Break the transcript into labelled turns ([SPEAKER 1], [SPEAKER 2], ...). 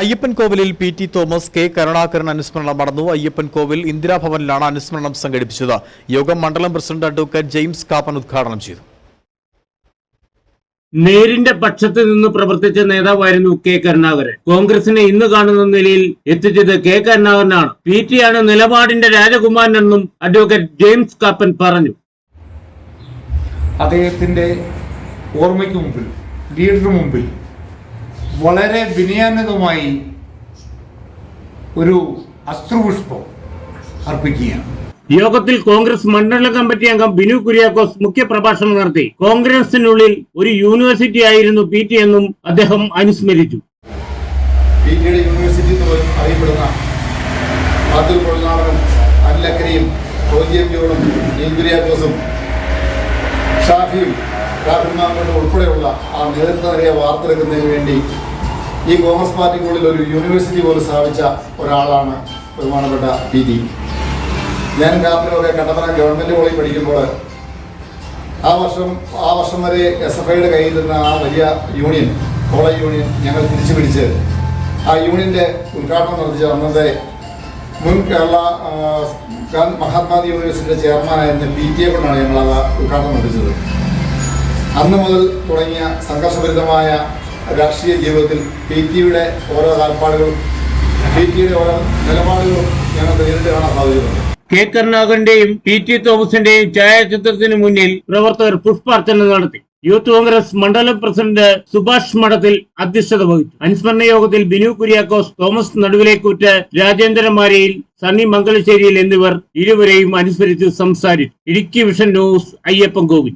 [SPEAKER 1] അയ്യപ്പൻ കോവിലിൽ P T Thomas K Karunakaran അനുസ്മരണം നടന്നു. അയ്യപ്പൻ കോവിൽ ഇന്ദിരാഭവനിലാണ് അനുസ്മരണം സംഘടിപ്പിച്ചത്. യോഗം മണ്ഡലം പ്രസിഡന്റ് അഡ്വക്കേറ്റ് ജെയിംസ് കാപ്പൻ ഉദ്ഘാടനം ചെയ്തു.
[SPEAKER 2] നേരിന്റെ പക്ഷത്ത് നിന്ന് പ്രവർത്തിച്ച നേതാവായിരുന്നു കെ കരുണാകരൻ. കോൺഗ്രസിനെ ഇന്ന് കാണുന്ന നിലയിൽ എത്തിച്ചത് കെ കരുണാകരനാണ്. പി ടിയാണ് നിലപാടിന്റെ രാജകുമാരനെന്നും അഡ്വക്കേറ്റ് ജെയിംസ് കാപ്പൻ പറഞ്ഞു.
[SPEAKER 3] അദ്ദേഹത്തിന്റെ ഓർമ്മയ്ക്ക് മുമ്പിൽ ലീഡറിന് മുമ്പിൽ വളരെ വിനയാന്വിതമായി ഒരു അശ്രുപുഷ്പം അർപ്പിക്കുകയാണ്.
[SPEAKER 2] യോഗത്തിൽ കോൺഗ്രസ് മണ്ഡലം കമ്മിറ്റി അംഗം ബിനു കുര്യാക്കോസ് മുഖ്യപ്രഭാഷണം നടത്തി. കോൺഗ്രസിനുള്ളിൽ ഒരു യൂണിവേഴ്സിറ്റി ആയിരുന്നു പി ടി എന്നും അദ്ദേഹം അനുസ്മരിച്ചു.
[SPEAKER 4] പി ടിയുടെ യൂണിവേഴ്സിറ്റി എന്ന് പോലും അറിയപ്പെടുന്ന ഷാഫിയും രാഹുൽ ഉൾപ്പെടെയുള്ള ആ നേതൃത്വ നിരയെ വാർത്തെടുക്കുന്നതിന് വേണ്ടി ഈ കോൺഗ്രസ് പാർട്ടിക്കുള്ളിൽ ഒരു യൂണിവേഴ്സിറ്റി പോലും സ്ഥാപിച്ച ഒരാളാണ് ബഹുമാനപ്പെട്ട പി ടി. ഞാൻ കാപ്പിലൊക്കെ കട്ടപ്പന ഗവൺമെന്റ് കോളേജിൽ പഠിക്കുമ്പോൾ ആ വർഷം ആ വർഷം വരെ എസ് എഫ് ഐയുടെ കയ്യിൽ നിന്ന ആ വലിയ യൂണിയൻ കോളേജ് യൂണിയൻ ഞങ്ങൾ തിരിച്ചു പിടിച്ച് ആ യൂണിയന്റെ ഉദ്ഘാടനം നടത്തിച്ച അന്നത്തെ മുൻ കേരള ഗാന്ധി- മഹാത്മാഗാന്ധി യൂണിവേഴ്സിറ്റിയുടെ ചെയർമാനായിരുന്ന പി. ടി. എ കൊണ്ടാണ് ഞങ്ങൾ അത് ഉദ്ഘാടനം നടത്തിച്ചത് അന്ന് മുതൽ തുടങ്ങിയ സംഘർഷഭരിതമായ രാഷ്ട്രീയ ജീവിതത്തിൽ പി ടിയുടെ ഓരോ കാൽപ്പാടുകളും പി ടിയുടെ ഓരോ നിലപാടുകളും ഞങ്ങൾക്ക് നേരിട്ട് കാണാൻ സാധിക്കുന്നുണ്ട്
[SPEAKER 2] കെ കരുണാകരന്റെയും പി ടി തോമസിന്റെയും ഛായാചിത്രത്തിന് മുന്നിൽ പ്രവർത്തകർ പുഷ്പാർച്ചന നടത്തി. യൂത്ത് കോൺഗ്രസ് മണ്ഡലം പ്രസിഡന്റ് സുഭാഷ് മഠത്തിൽ അധ്യക്ഷത വഹിച്ചു. അനുസ്മരണ യോഗത്തിൽ ബിനു കുര്യാക്കോസ് തോമസ് നടുവിലേക്കൂറ്റ് രാജേന്ദ്രമാരയിൽ സണ്ണി മംഗലശ്ശേരിയിൽ എന്നിവർ ഇരുവരെയും അനുസ്മരിച്ച് സംസാരിച്ചു. Idukki vision news Ayyappan Kovil